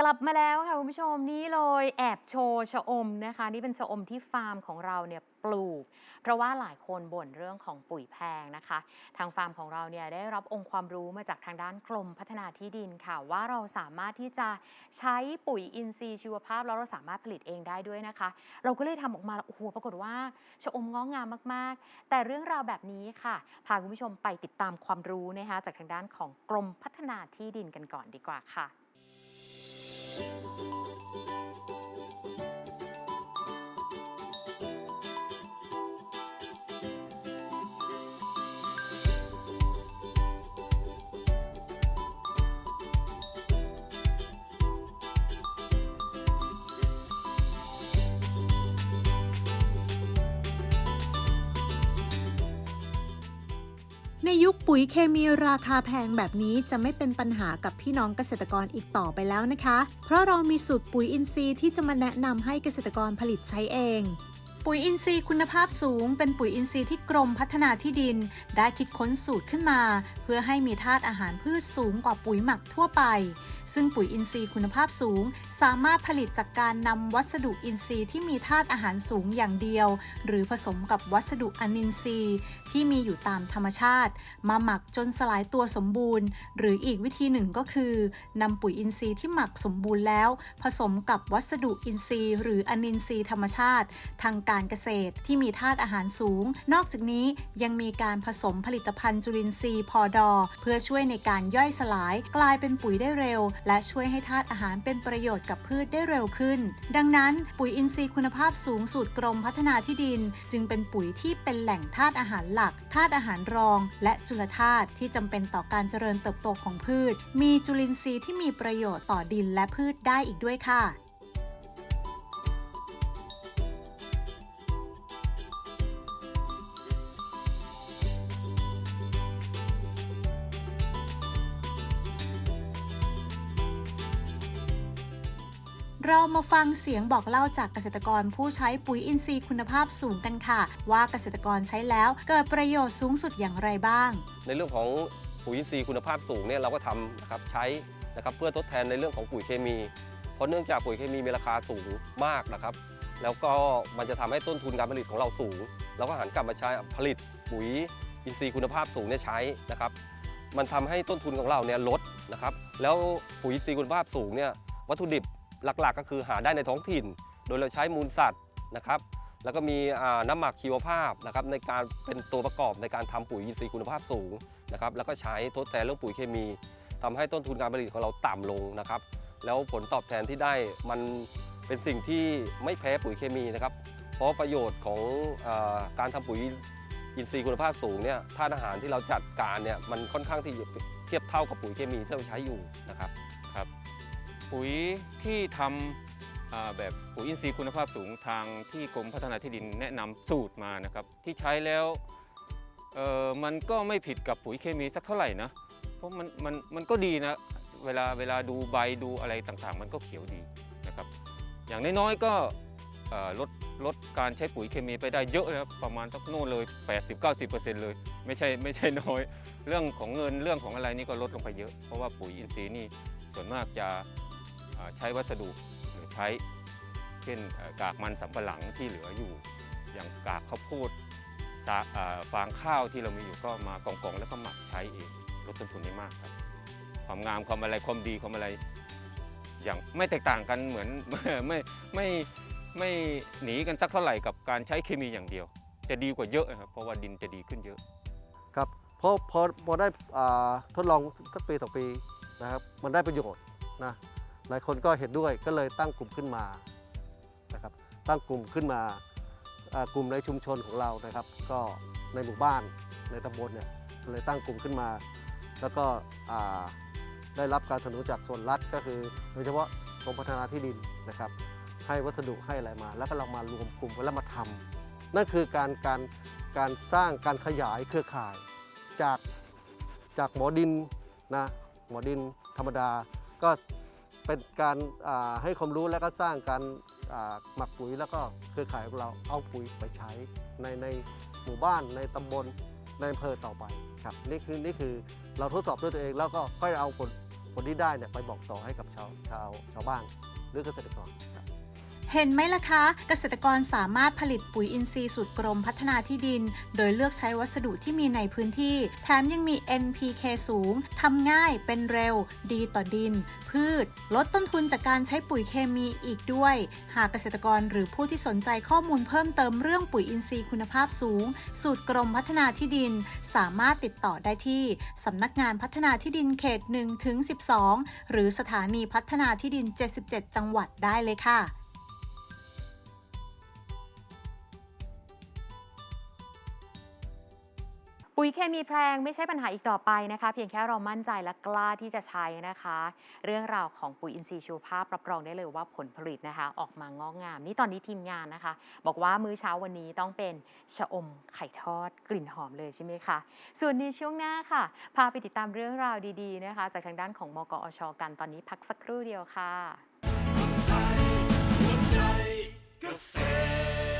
กลับมาแล้วค่ะคุณผู้ชมนี่เลยแอบโชว์ชะอมนะคะ นี่เป็นชะอมที่ฟาร์มของเราเนี่ยปลูก เพราะว่าหลายคนบ่นเรื่องของปุ๋ยแพงนะคะ ทางฟาร์มของเราเนี่ยได้รับองค์ความรู้มาจากทางด้านกรมพัฒนาที่ดินค่ะ ว่าเราสามารถที่จะใช้ปุ๋ยอินทรีย์ชีวภาพ แล้วเราสามารถผลิตเองได้ด้วยนะคะ เราก็เลยทำออกมาโอ้โหปรากฏว่าชะอมงอกงามมากๆ แต่เรื่องราวแบบนี้ค่ะพาคุณผู้ชมไปติดตามความรู้นะคะจากทางด้านของกรมพัฒนาที่ดินกันก่อนดีกว่าค่ะ ในยุคปุ๋ยเคมีราคาแพงแบบนี้จะไม่เป็นปัญหากับพี่น้องเกษตรกรอีกต่อไปแล้วนะคะ เพราะเรามีสูตรปุ๋ยอินทรีย์ที่จะมาแนะนำให้เกษตรกรผลิตใช้เอง ปุ๋ยอินทรีย์คุณภาพสูง เป็นปุ๋ยอินทรีย์ที่กรมพัฒนาที่ดิน ได้คิดค้นสูตรขึ้นมา เพื่อให้มีธาตุอาหารพืชสูงกว่าปุ๋ยหมักทั่วไป ซึ่งปุ๋ยอินทรีย์คุณภาพสูง สามารถผลิตจากการนำวัสดุอินทรีย์ที่มีธาตุอาหารสูงอย่างเดียว หรือผสมกับวัสดุอนินทรีย์ที่มีอยู่ตามธรรมชาติ มาหมักจนสลายตัวสมบูรณ์ หรืออีกวิธีหนึ่งก็คือนำปุ๋ยอินทรีย์ที่หมักสมบูรณ์แล้ว ผสมกับวัสดุอินทรีย์ หรืออนินทรีย์ธรรมชาติ ทางการเกษตรที่มีธาตุอาหารสูง นอกจากนี้ยังมีการผสมผลิตภัณฑ์จุลินทรีย์พอดอ เพื่อช่วยในการย่อยสลายกลายเป็นปุ๋ยได้เร็วและช่วยให้ธาตุอาหารเป็นประโยชน์กับพืชได้เร็วขึ้น ดังนั้นปุ๋ยอินทรีย์คุณภาพสูงสูตรกรมพัฒนาที่ดิน จึงเป็นปุ๋ยที่เป็นแหล่งธาตุอาหารหลักธาตุอาหารรอง และจุลธาตุที่จำเป็นต่อการเจริญเติบโตของพืช มีจุลินทรีย์ที่มีประโยชน์ต่อดินและพืชได้อีกด้วยค่ะ เรามาฟังเสียงบอกเล่าจากเกษตรกรผู้ใช้ปุ๋ยอินทรีย์คุณภาพสูงกันค่ะ ว่าเกษตรกรใช้แล้วเกิดประโยชน์สูงสุดอย่างไรบ้าง ในเรื่องของปุ๋ยอินทรีย์คุณภาพสูงเนี่ยเราก็ทำนะครับใช้นะครับเพื่อทดแทนในเรื่องของปุ๋ยเคมี เพราะเนื่องจากปุ๋ยเคมีมีราคาสูงมากนะครับ แล้วก็มันจะทำให้ต้นทุนการผลิตของเราสูง เราก็หันกลับมาใช้ผลิตปุ๋ยอินทรีย์คุณภาพสูงเนี่ยใช้นะครับ มันทำให้ต้นทุนของเราเนี่ยลดนะครับ แล้วปุ๋ยอินทรีย์คุณภาพสูงเนี่ยวัตถุดิบ หลักๆก็คือหาได้ในท้องถิ่น โดยเราใช้มูลสัตว์นะครับ แล้วก็มีน้ำหมักชีวภาพนะครับในการเป็นตัวประกอบในการทำปุ๋ยอินทรีย์คุณภาพสูงนะครับ แล้วก็ใช้ทดแทนเรื่องปุ๋ยเคมีทำให้ต้นทุนการผลิตของเราต่ำลงนะครับ แล้วผลตอบแทนที่ได้มันเป็นสิ่งที่ไม่แพ้ปุ๋ยเคมีนะครับ เพราะประโยชน์ของอการทำปุ๋ยอินทรีย์คุณภาพสูงเนี่ยธาตุอาหารที่เราจัดการเนี่ยมันค่อนข้างที่จะเทียบเท่ากับปุ๋ยเคมีที่เราใช้อยู่นะครับ ปุ๋ยที่ทำแบบปุ๋ยอินทรีย์คุณภาพสูงทางที่กรมพัฒนาที่ดินแนะนำสูตรมานะครับ ที่ใช้แล้วมันก็ไม่ผิดกับปุ๋ยเคมีสักเท่าไหร่นะ เพราะมันมันมันก็ดีนะ เวลาเวลาดูใบดูอะไรต่างๆ มันก็เขียวดีนะครับ อย่างน้อยๆก็ลดลดการใช้ปุ๋ยเคมีไปได้เยอะเลยครับประมาณสักโน่นเลย 80-90%เลย ไม่ใช่ไม่ใช่น้อย เรื่องของเงินเรื่องของอะไรนี่ก็ลดลงไปเยอะ เพราะว่าปุ๋ยอินทรีย์นี่ส่วนมากจะ ใช้วัสดุหรือใช้ เช่นกากมันสำปะหลังที่เหลืออยู่ อย่างกากข้าวโพดฟางข้าวที่เรามีอยู่ก็มากองๆแล้วก็หมักใช้เองลดต้นทุนได้มากครับ ความงามความอะไรความดีความอะไร อย่างไม่แตกต่างกันเหมือนไม่ไม่ไม่หนีกันสักเท่าไหร่กับการใช้เคมีอย่างเดียว จะดีกว่าเยอะครับเพราะว่าดินจะดีขึ้นเยอะครับเพราะพอพอได้ทดลองสักปีต่อปีนะครับ มันได้ประโยชน์นะ หลายคนก็เห็นด้วยก็เลยตั้งกลุ่มขึ้นมานะครับตั้งกลุ่มขึ้นมากลุ่มในชุมชนของเรานะครับ ก็ในหมู่บ้านในตำบลเนี่ยเลยตั้งกลุ่มขึ้นมา แล้วก็ได้รับการสนับสนุนจากส่วนรัฐก็คือโดยเฉพาะกรมพัฒนาที่ดินนะครับ ให้วัสดุให้อะไรมา แล้วก็เรามารวมกลุ่มแล้วมาทำนั่นคือการการการสร้างการขยายเครือข่ายจากจากหมอดินนะหมอดินธรรมดาก็ เป็นการให้ความรู้และก็สร้างการหมักปุ๋ยแล้วก็เครือข่ายของเราเอาปุ๋ยไปใช้ในในหมู่บ้านในตำบลในอำเภอต่อไปครับนี่คือนี่คือเราทดสอบด้วยตัวเองแล้วก็ค่อยเอาผลผลที่ได้เนี่ยไปบอกต่อให้กับชาวชาวชาวบ้านหรือเกษตรกรครับ เห็นไหมล่ะคะ เกษตรกรสามารถผลิตปุ๋ยอินทรีย์สูตรกรมพัฒนาที่ดิน โดยเลือกใช้วัสดุที่มีในพื้นที่ แถมยังมี NPK สูงทำง่ายเป็นเร็ว ดีต่อดิน พืช ลดต้นทุนจากการใช้ปุ๋ยเคมีอีกด้วย หากเกษตรกรหรือผู้ที่สนใจข้อมูลเพิ่มเติมเรื่องปุ๋ยอินทรีย์คุณภาพสูง สูตรกรมพัฒนาที่ดิน สามารถติดต่อได้ที่สำนักงานพัฒนาที่ดินเขต1ถึง12 หรือสถานีพัฒนาที่ดิน 77 จังหวัดได้เลยค่ะ ปุ๋ยเคมีแพลงไม่ใช่ปัญหาอีกต่อไปนะคะ เพียงแค่เรามั่นใจและกล้าที่จะใช้นะคะ เรื่องราวของปุ๋ยอินทรีย์ชูภาพรับรองได้เลยว่าผลผลิตนะคะ ออกมางอกงาม นี่ตอนนี้ทีมงานนะคะ บอกว่ามื้อเช้าวันนี้ต้องเป็นชะอมไข่ทอดกลิ่นหอมเลยใช่ไหมคะส่วนในช่วงหน้าค่ะ พาไปติดตามเรื่องราวดีๆนะคะ จากทางด้านของมกอช กันตอนนี้พักสักครู่เดียวค่ะ Cause